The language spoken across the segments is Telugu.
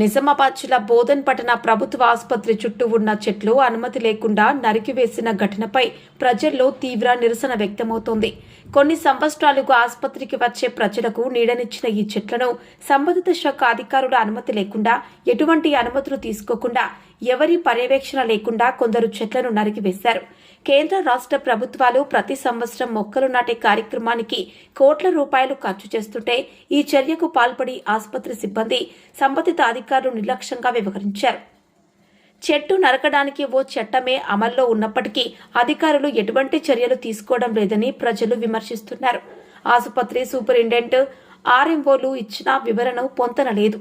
నిజామాబాద్ జిల్లా బోధన్ పట్టణ ప్రభుత్వ ఆసుపత్రి చుట్టూ ఉన్న చెట్లు అనుమతి లేకుండా నరికివేసిన ఘటనపై ప్రజల్లో తీవ్ర నిరసన వ్యక్తమవుతోంది. కొన్ని సంవత్సరాలుగా ఆసుపత్రికి వచ్చే ప్రజలకు నీడనిచ్చిన ఈ చెట్లను సంబంధిత శాఖ అధికారుల అనుమతి లేకుండా ఎటువంటి అనుమతులు తీసుకోకుండా ఎవరి పర్యవేక్షణ లేకుండా కొందరు చెట్లను నరికివేశారు. కేంద్ర రాష్ట్ర ప్రభుత్వాలు ప్రతి సంవత్సరం మొక్కలు నాటే కార్యక్రమానికి కోట్ల రూపాయలు ఖర్చు చేస్తుంటే ఈ చర్యకు పాల్పడి ఆసుపత్రి సిబ్బంది సంబంధిత అధికారులు నిర్లక్ష్యంగా వ్యవహరించారు. చెట్టు నరకడానికి ఓ చట్టమే అమల్లో ఉన్నప్పటికీ అధికారులు ఎటువంటి చర్యలు తీసుకోవడం లేదని ప్రజలు విమర్శిస్తున్నారు. ఆసుపత్రి సూపరింటెండెంట్ ఆర్ఎంఓలు ఇచ్చిన వివరణ పొంతనలేదు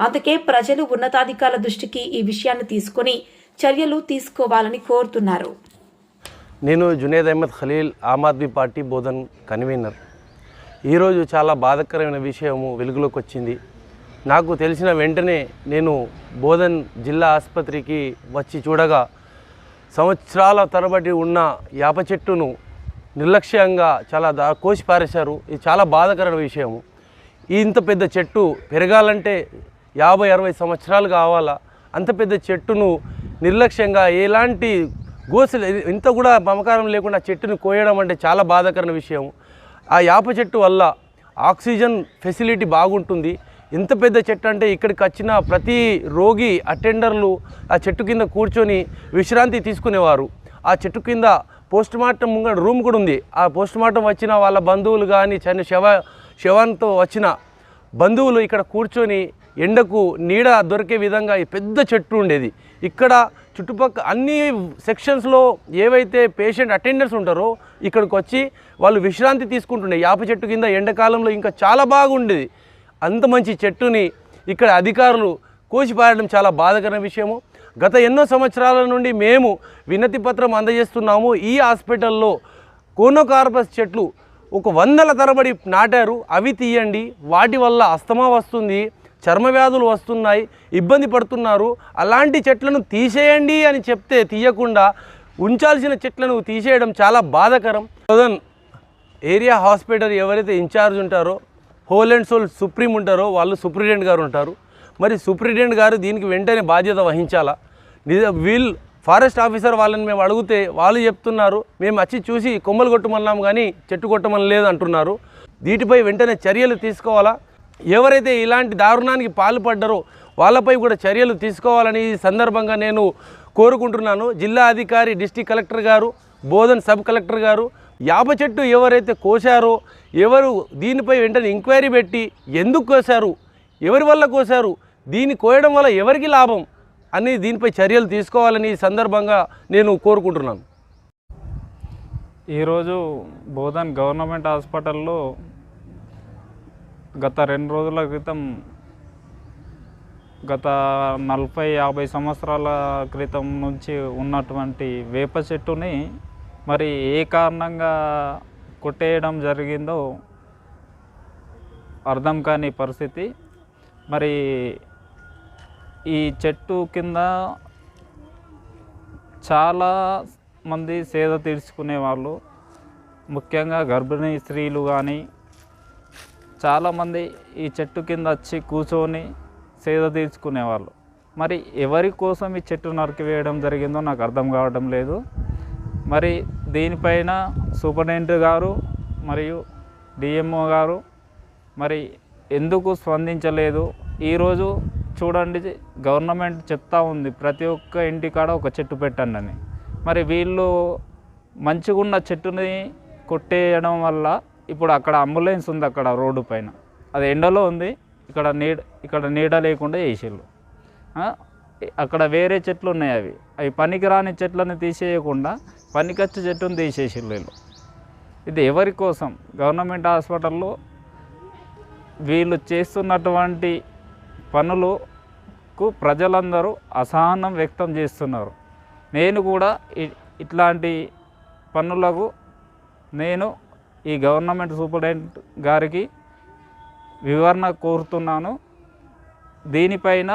అందుకే ప్రజలు ఉన్నతాధికారుల దృష్టికి ఈ విషయాన్ని తీసుకొని చర్యలు తీసుకోవాలని కోరుతున్నారు. నేను జునేద్ అహ్మద్ ఖలీల్ ఆమ్ ఆద్మీ పార్టీ బోధన్ కన్వీనర్. ఈరోజు చాలా బాధాకరమైన విషయము వెలుగులోకి వచ్చింది. నాకు తెలిసిన వెంటనే నేను బోధన్ జిల్లా ఆసుపత్రికి వచ్చి చూడగా సంవత్సరాల తరబడి ఉన్న యాప చెట్టును నిర్లక్ష్యంగా చాలా దా కోసి పారేశారు. ఇది చాలా బాధాకరమైన విషయము. ఇంత పెద్ద చెట్టు పెరగాలంటే యాభై అరవై సంవత్సరాలు కావాలా? అంత పెద్ద చెట్టును నిర్లక్ష్యంగా ఎలాంటి గోసలు ఇంత కూడా మమకారం లేకుండా చెట్టును కోయడం అంటే చాలా బాధాకరమైన విషయం. ఆ యాప చెట్టు వల్ల ఆక్సిజన్ ఫెసిలిటీ బాగుంటుంది. ఎంత పెద్ద చెట్టు అంటే ఇక్కడికి వచ్చిన ప్రతి రోగి అటెండర్లు ఆ చెట్టు కింద కూర్చొని విశ్రాంతి తీసుకునేవారు. ఆ చెట్టు కింద పోస్ట్ మార్టం ముంగడ రూమ్ కూడా ఉంది. ఆ పోస్ట్ మార్టం వచ్చిన వాళ్ళ బంధువులు కానీ చని శవ శవంతో వచ్చిన బంధువులు ఇక్కడ కూర్చొని ఎండకు నీడ దొరికే విధంగా ఈ పెద్ద చెట్టు ఉండేది. ఇక్కడ చుట్టుపక్కల అన్ని సెక్షన్స్లో ఏవైతే పేషెంట్ అటెండర్స్ ఉంటారో ఇక్కడికి వచ్చి వాళ్ళు విశ్రాంతి తీసుకుంటుండే. యాప చెట్టు కింద ఎండాకాలంలో ఇంకా చాలా బాగుండేది. అంత మంచి చెట్టుని ఇక్కడ అధికారులు కోసిపారడం చాలా బాధకరమైన విషయము. గత ఎన్నో సంవత్సరాల నుండి మేము వినతి పత్రం అందజేస్తున్నాము. ఈ హాస్పిటల్లో కోనోకార్పస్ చెట్లు ఒక వందల తరబడి నాటారు. అవి తీయండి. వాటి వల్ల అస్తమా వస్తుంది. చర్మ వ్యాధులు వస్తున్నాయి ఇబ్బంది పడుతున్నారు అలాంటి చెట్లను తీసేయండి అని చెప్తే తీయకుండా ఉంచాల్సిన చెట్లను తీసేయడం చాలా బాధాకరం. సదన్ ఏరియా హాస్పిటల్ ఎవరైతే ఇన్ఛార్జ్ ఉంటారో హోల్ అండ్ సోల్ సుప్రీం ఉంటారో వాళ్ళు సూపరింటెండెంట్ గారు ఉంటారు. మరి సూపరింటెండెంట్ గారు దీనికి వెంటనే బాధ్యత వహించాలా? నిజ వీళ్ళు ఫారెస్ట్ ఆఫీసర్ వాళ్ళని మేము అడిగితే వాళ్ళు చెప్తున్నారు మేము వచ్చి చూసి కొమ్మలు కొట్టమన్నాం కానీ చెట్టు కొట్టమని లేదు అంటున్నారు. వీటిపై వెంటనే చర్యలు తీసుకోవాలా? ఎవరైతే ఇలాంటి దారుణానికి పాల్పడ్డారో వాళ్ళపై కూడా చర్యలు తీసుకోవాలని ఈ సందర్భంగా నేను కోరుకుంటున్నాను. జిల్లా అధికారి డిస్టిక్ కలెక్టర్ గారు బోధన్ సబ్ కలెక్టర్ గారు యాప చెట్టు ఎవరైతే కోశారో ఎవరు దీనిపై వెంటనే ఎంక్వైరీ పెట్టి ఎందుకు కోశారు ఎవరి వల్ల కోశారు దీన్ని కోయడం వల్ల ఎవరికి లాభం అని దీనిపై చర్యలు తీసుకోవాలని ఈ సందర్భంగా నేను కోరుకుంటున్నాను. ఈరోజు బోధన్ గవర్నమెంట్ హాస్పిటల్లో గత రెండు రోజుల క్రితం గత నలభై యాభై సంవత్సరాల క్రితం నుంచి ఉన్నటువంటి వేప చెట్టుని మరి ఏ కారణంగా కొట్టేయడం జరిగిందో అర్థం కాని పరిస్థితి. మరి ఈ చెట్టు కింద చాలా మంది సేద తీర్చుకునే వాళ్ళు ముఖ్యంగా గర్భిణీ స్త్రీలు కానీ చాలామంది ఈ చెట్టు కింద వచ్చి కూర్చొని సేద తీర్చుకునేవాళ్ళు. మరి ఎవరి కోసం ఈ చెట్టు నరికివేయడం జరిగిందో నాకు అర్థం కావడం లేదు. మరి దీనిపైన సూపరింటెండెంట్ గారు మరియు డిఎంఓ గారు మరి ఎందుకు స్పందించలేదు? ఈరోజు చూడండి గవర్నమెంట్ చెప్తా ఉంది ప్రతి ఒక్క ఇంటికాడ ఒక చెట్టు పెట్టండి అని. మరి వీళ్ళు మంచిగున్న చెట్టుని కొట్టేయడం వల్ల ఇప్పుడు అక్కడ అంబులెన్స్ ఉంది అక్కడ రోడ్డు పైన. అది ఎండలో ఉంది ఇక్కడ నీడ ఇక్కడ నీడ లేకుండా వేసిళ్ళు అక్కడ వేరే చెట్లు ఉన్నాయి అవి. అవి పనికిరాని చెట్లను తీసేయకుండా పనికొచ్చే చెట్టును తీసేసిళ్ళు వీళ్ళు. ఇది ఎవరి కోసం? గవర్నమెంట్ హాస్పిటల్లో వీళ్ళు చేస్తున్నటువంటి పనులకు ప్రజలందరూ అసహనం వ్యక్తం చేస్తున్నారు. నేను కూడా ఇట్లాంటి పనులకు నేను ఈ గవర్నమెంట్ సూపరింటెండెంట్ గారికి వివరణ కోరుతున్నాను. దీనిపైన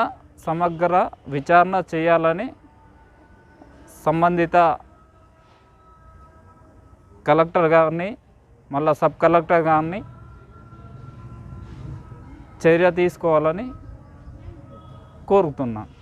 సమగ్ర విచారణ చేయాలని సంబంధిత కలెక్టర్ గారిని మళ్ళా సబ్ కలెక్టర్ గారిని చర్య తీసుకోవాలని కోరుతున్నాను.